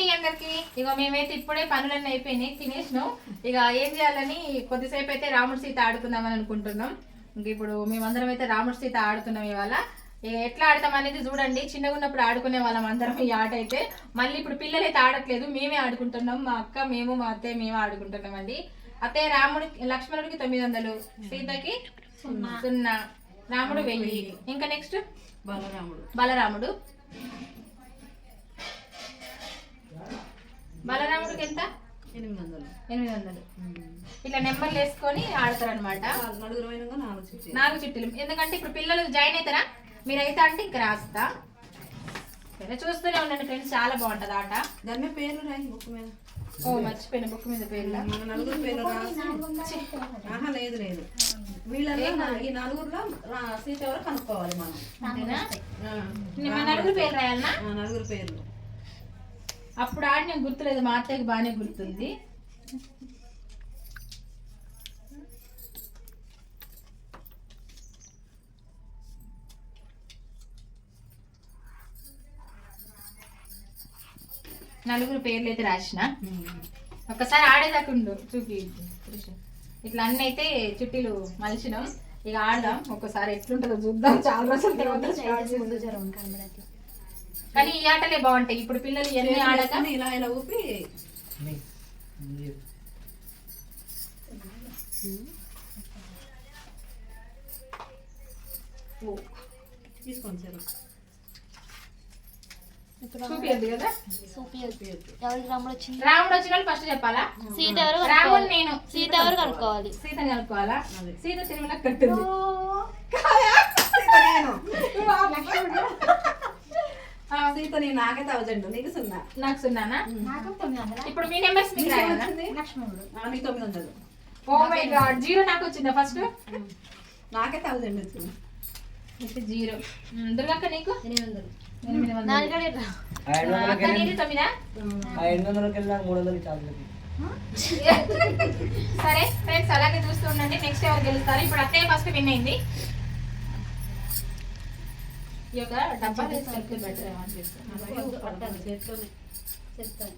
అండి అందరికి? ఇక మేమైతే ఇప్పుడే పనులన్నీ అయిపోయినాయి తినేసినాం. ఇక ఏం చేయాలని కొద్దిసేపు అయితే రాముడు సీత ఆడుకుందామని అనుకుంటున్నాం. ఇంక ఇప్పుడు మేమందరం అయితే రాముడు సీత ఆడుతున్నాం ఇవాళ. ఇక ఎట్లా ఆడతాం అనేది చూడండి. చిన్నగా ఉన్నప్పుడు ఆడుకునే వాళ్ళం అందరం ఈ ఆట అయితే. మళ్ళీ ఇప్పుడు పిల్లలు అయితే ఆడట్లేదు మేమే ఆడుకుంటున్నాం. మా అక్క మేము మా అత్తయ్య మేమే ఆడుకుంటున్నాం అండి. అత్తయ్య రాముడికి లక్ష్మణుడికి తొమ్మిది వందలు సీతకి సున్నా. రాముడు వెయ్యి. ఇంకా నెక్స్ట్ బలరాముడు. బలరాముడు. ఎంత? ఎనిమిది వందలు. ఎనిమిది వందలు. ఇట్లా నెంబర్లు వేసుకొని ఆడతారు అనమాట నలుగురు అయినా నాలుగు చుట్టి నాలుగు చిట్టులు. ఎందుకంటే ఇప్పుడు పిల్లలు జాయిన్ అవుతారా మీరైతే అంటే ఇంకా రాస్తా. సరే చూస్తూనే ఉండండి ఫ్రెండ్స్ చాలా బాగుంటది ఆట. దాని మీద పేర్లు రాయి బుక్ మీద. ఓ మర్చిపోయిన బుక్ మీద పేర్ల? నలుగురు పేర్లు ఆహా లేదు లేదు. వీళ్ళలో నా- ఈ నలుగురులో సీట్ ఎవరో కనుక్కోవాలి మనం నలుగురు పేర్లు రాయాలనా? ఆ, నలుగురు పేర్లు. అప్పుడు ఆడి నేను గుర్తులేదు మా అత్తయ్యకి బాగానే గుర్తుంది. నలుగురు పేర్లు అయితే రాసిన. ఒక్కసారి ఆడేదాకా ఉండు చూపి. ఇట్లా అన్ని అయితే చుట్టీలు మలిచినాం. ఇక ఆడదాం ఒక్కసారి ఎట్లుంటుందో చూద్దాం. చాలా రోజుల తర్వాత. కానీ ఈ ఆటలే బాగుంటాయి. ఇప్పుడు పిల్లలు ఎన్ని ఆడక కానీ ఇలా ఇలా ఊపి తీసుకోండి సార్. రాముడు వచ్చిన ఫస్ట్ చెప్పాలా? సీత ఎవరు రాముడు నేను సీత ఎవరు కనుక్కోవాలి? సీతని కనుక్కోవాలా? సీత తిరుమల కట్టింది. సీత నీ నాకే థౌజండ్. నీకు సున్నా. నాకు సున్నానా? ఇప్పుడు మీ నెంబర్స్ మీకు నీకు తొమ్మిది వందలు. ఓ మై గాడ్ జీరో నాకు వచ్చిందా ఫస్ట్? నాకే థౌజండ్ వచ్చింది. అయితే జీరో. దుర్గక్క నీకు? ఎనిమిది వందలు. ఎనిమిది వందలు. నాలుగడే రా. ఐదు అక్క వందలకి నీది తొమ్మిదా? ఐదు వందలకి వెళ్ళినా మూడు వందలకి చాలు సరే ఫ్రెండ్స్ అలాగే చూస్తూ ఉండండి. నెక్స్ట్ ఎవరు గెలుస్తారు? ఇప్పుడు అత్తయ్య ఫస్ట్ విన్ అయింది. ఈ యొక్క డబ్బా తీసుకెళ్తే బెటర్ ఏమో అనిపిస్తుంది అలాగే పట్టాలి చేత్తోనే చెప్తాను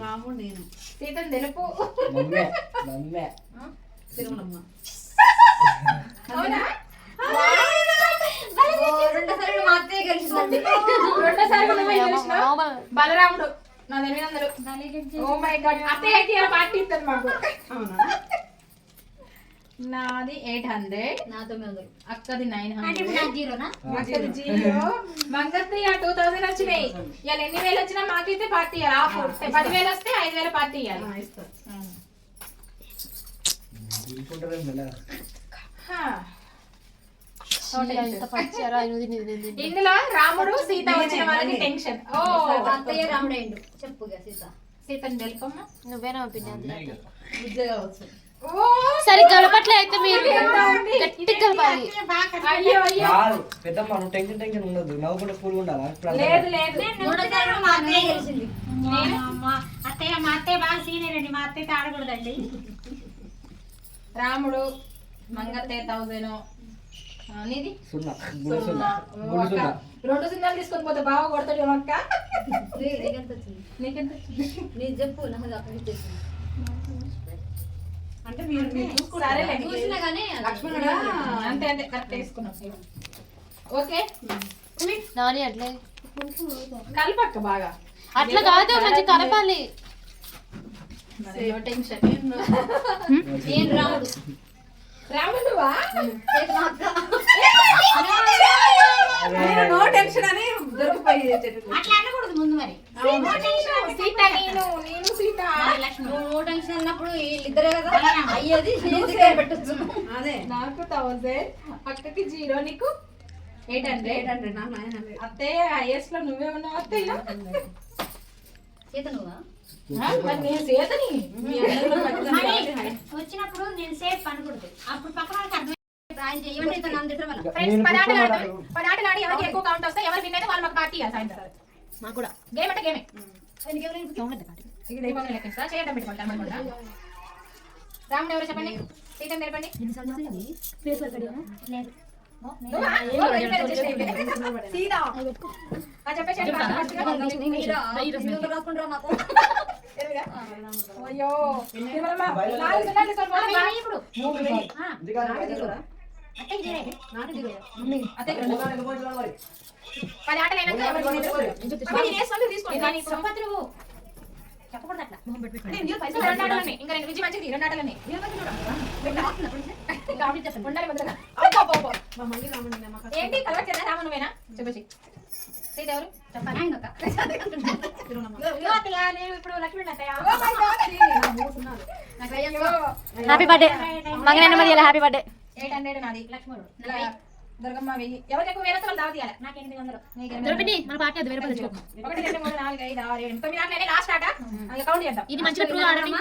రాముడు నేను. సీతను తెలుపు. తిరుమలమ్మ. అవునా? రెండోసారి మా అత్తయ్య గెలిచిందండి రెండోసారి కూడా నువ్వే గెలిచినావు. మామూలు. బలరాముడు నా ఎనిమిది వందలు ఓ మై గాడ్ అత్తయ్య అయితే పార్టీ ఇస్తుంది మాకు. అవునా? నాది ఎయిట్ హండ్రెడ్. నా తొమ్మిది వందలు. అక్కది నైన్ హండ్రెడ్. అక్కది జీరో. టూ థౌసండ్ వచ్చినాయి. ఇవాళ ఎన్ని వేలు వచ్చినా మాకైతే పార్టీ ఇవ్వాలి ఆఫ్ పదివేలు వస్తే ఐదు వేల పార్టీ ఇవ్వాలి. ఇందులో రాముడు సీత వచ్చిన వాళ్ళకి టెన్షన్ ఓ. అత్తయ్య రాముడు చెప్పు సీత. సీతను తెలుపమ్మా. నువ్వేనా. సరే కలపట్లే అయితే మీరు. గట్టి కలపాలి అయ్యో అయ్యో. చాలు పెద్దమ్మ నువ్వు టెన్షన్ టెన్షన్ ఉండదు నవ్వుకుంటే కూల్ ఉండాలా? ఇప్పుడు అంతా లేదు. లేదు అత్తయ్య మా అత్తయ్య బాగా సీనియర్ అండి. మా అత్తయ్యతో ఆడకూడదండి రాముడు మంగత్తయ్య సున్నా. రెండు సున్నాలు తీసుకొని పోతే బాగా కొడతాడు అక్క? నీకెంత వచ్చింది? నీకెంత వచ్చింది? నీ చెప్పు నాకు అక్కడ అంటే మీరు సరేలే. చూసుకుంటారా? చూసినా కానీ లక్ష్మణుడా అంతే అంతే కరెక్ట్ వేసుకున్నాం. ఓకే. నాని అట్లే. కలపక్క బాగా. అట్లా కాదు మంచి కలపాలి. టెన్షన్ నేను రాముడు రాముడువా. నేను నో టెన్షన్ అని దొరికిపోయి అట్లా అనకూడదు ముందు మరి. సీత నేను నేను సీత. నువ్వు నో టెన్షన్ అన్నప్పుడు వీళ్ళిద్దరే కదా? అయ్యేది పెట్టచ్చు? అదే. నాకు థౌసండ్ అక్కకి జీరో నీకు ఎయిట్ హండ్రెడ్. ఎయిట్ హండ్రెడ్ నాకు నైన్ హండ్రెడ్. అత్తయ్య హైయెస్ట్లో నువ్వే? ఉన్నావు అత్తయ్య చేత నువ్వా వచ్చినప్పుడు నేను సేఫ్ అనకూడదు. అప్పుడు పక్కన వాళ్ళకి అర్థం ఫ్రెండ్స్ ఆడి ఎవరికి ఎక్కువ కౌంట్ వస్తే ఎవరు విన్ అయితే వాళ్ళు మాకు పార్టీ ఇవ్వాలి సాయంత్రం. మాకు కూడా. గేమ్ అంటే గేమే ఆయనకి ఎవరైనా ఇక దీపం లెక్కిస్తా చేయడం పెట్టుకుంటాం అనుకుంటా రాముడు ఎవరు చెప్పండి? సీతం తెలపండి. సీదా. అయ్యో? ఇప్పుడు. ఇది కాదు, నాటి తీసుకోరా? అత్తకి తీరే. నాటి తీసుకోరా? అదే రెండు. ఇది పోయి చూడాలి మరి. పది ఆటలు అయినాక ఎవరు కొనేది? అమ్మ, నేను వేసుకొని తీసుకోండి. కానీ చెప్పొద్దు నువ్వు చెప్పకూడదు అట్లా అంటే ఇందులో పైసలు రెండు ఆటలు ఉన్నాయి. ఇంకా రెండు విజయ మంచిది రెండు ఆటలు ఉన్నాయి. ఇంకా ఆవిడ చెప్పండి. ఉండాలి ముద్రగా. అబ్బో, అబ్బో, అబ్బో. మా మళ్ళీ రామండి, మా కథ. ఏంటి కలర్ చేద్దా రాము నువ్వేనా చెప్పేసి సీత ఎవరు తిరుమలమ్మ. ఇదిగో అత్తయ్య, నేను ఇప్పుడు లక్ష్మీ. హ్యాపీ బర్త్డే మంగనన్న మరి హ్యాపీ బర్త్డే ఎయిట్ హండ్రెడ్ నాది. లక్ష్మణుడు. దుర్గమ్మ వెయ్యి ఎవరికి ఎక్కువ వేరే వాళ్ళు దావ తీయాలి నాకు ఎనిమిది వందలు? మన పార్టీ అది వేరే ఒకటి రెండు మూడు నాలుగు ఐదు ఆరు ఏడు తొమ్మిది ఆటలు లాస్ట్ ఆట కౌంట్ చేద్దాం. ఇది మంచిగా ట్రూ ఆడండి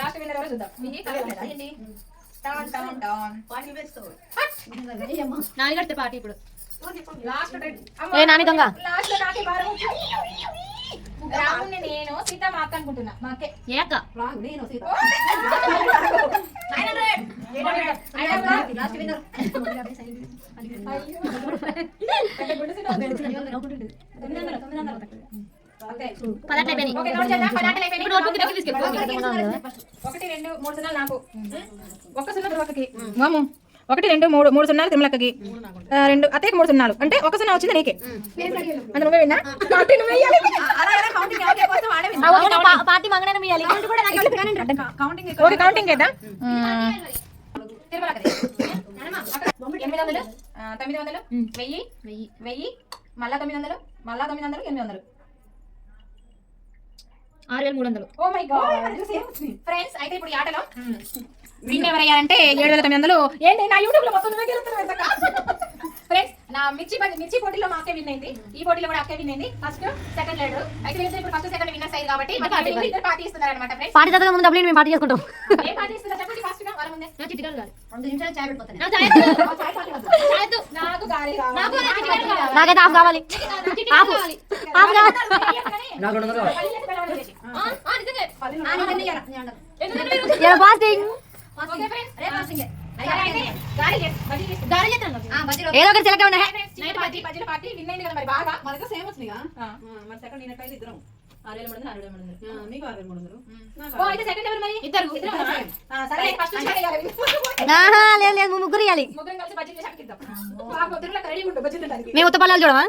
లాస్ట్ విన్నర్ ఎవరో చూద్దాం. లేదా ఏంటి? టాన్ టాన్ టాన్. వాటిని వేసుకోవాలి. నాని కడితే పార్టీ ఇప్పుడు. లాస్ట్ ఏ నాని దొంగ. లాస్ట్ నాకే భారం రాముని నేను సీత మా అక్క అనుకుంటున్నా. మా అక్కే. రాంగ్, నేను సీత. Last winner. ఒకటి రెండు మూడు సున్నాలు నాకు. ఒక సున్నా తిరుమలకి మాము. ఒకటి రెండు మూడు మూడు సున్నాలు తిరుమలకి రెండు అత్తయ్యకి మూడు సున్నాలు. అంటే ఒక సున్నా వచ్చింది నీకే. నువ్వే విన్నా? కౌంటింగ్ ఓకే కౌంటింగ్ చేద్దాం? తిరుమలకి ఎనిమిది వందలు? ఆ, తొమ్మిది వందలు? వెయ్యి? వెయ్యి. వెయ్యి? మళ్ళా తొమ్మిది వందలు? మళ్ళా తొమ్మిది వందలు? ఎనిమిది వందలు? ఆరు వేల మూడు వందలు. ఓ మై గాడ్ ఫ్రెండ్స్ అయితే ఇప్పుడు ఈ ఆటలో విన్ ఎవరయ్యారంటే ఏడు వేల తొమ్మిది వందలు. ఏంటి నా యూట్యూబ్లో మొత్తం నువ్వే ఫ్రెండ్స్ నా మిర్చి మిర్చి పోటీలో మా అక్కే విన్ అయింది. ఈ పోటీలో కూడా అక్కే విన్ అయింది. ఫస్ట్ సెకండ్ లేడు అయితే ఇప్పుడు ఫస్ట్ సెకండ్ విన్నర్స్ అయ్యారు కాబట్టి ఇద్దరు పార్టీ ఇస్తున్నారు అనమాట ఫ్రెండ్స్ పార్టీ తర్వాత ముందు డబ్బులు మేము పార్టీ చేసుకుంటాం. ఏం పార్టీ ఇస్తున్నారు చెప్పండి ఫస్ట్గా వాళ్ళ ముందే. రెండు నిమిషాలు చాయ్ పెట్టిపోతాను. నాకు చాయ్ వద్దు. నాకు గాలి కావాలి. నాకు నాకు చిట్టి గాలి కావాలి. నాకైతే హాఫ్ కావాలి. హాఫ్ కావాలి. నాకు రెండు కావాలి. పల్లి ఏదో ఒకటి సెలెక్ట్ ఉన్నా నైట్ పార్టీ విన్ అయింది కదా మరి బాగా. మనకు సేమ్. ఆ, మరి సెకండ్ నేను ఇద్దరం. లేదు ముగ్గురు ఇవ్వాలి. మేము ఉత్తపల్లాలు చూడమా?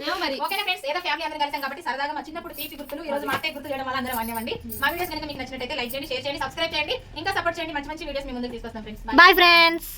ఓకేనా ఫ్రెండ్స్ ఏదో ఫ్యామిలీ అందరం కలిసాం కాబట్టి సరదాగా మా చిన్నప్పుడు తీపి గుర్తులు ఈ రోజు మా అత్తయ్య గుర్తు చేయడం వల్ల అందరం అనివ్వండి మా వీడియోస్ కనుక మీకు నచ్చినట్టయితే లైక్ చేయండి షేర్ చేయండి సబ్స్క్రైబ్ చేయండి. ఇంకా సపోర్ట్ చేయండి. మంచి మంచి వీడియోస్ మీ ముందుకు తీసుకొస్తాం ఫ్రెండ్స్ బాయ్ ఫ్రెండ్స్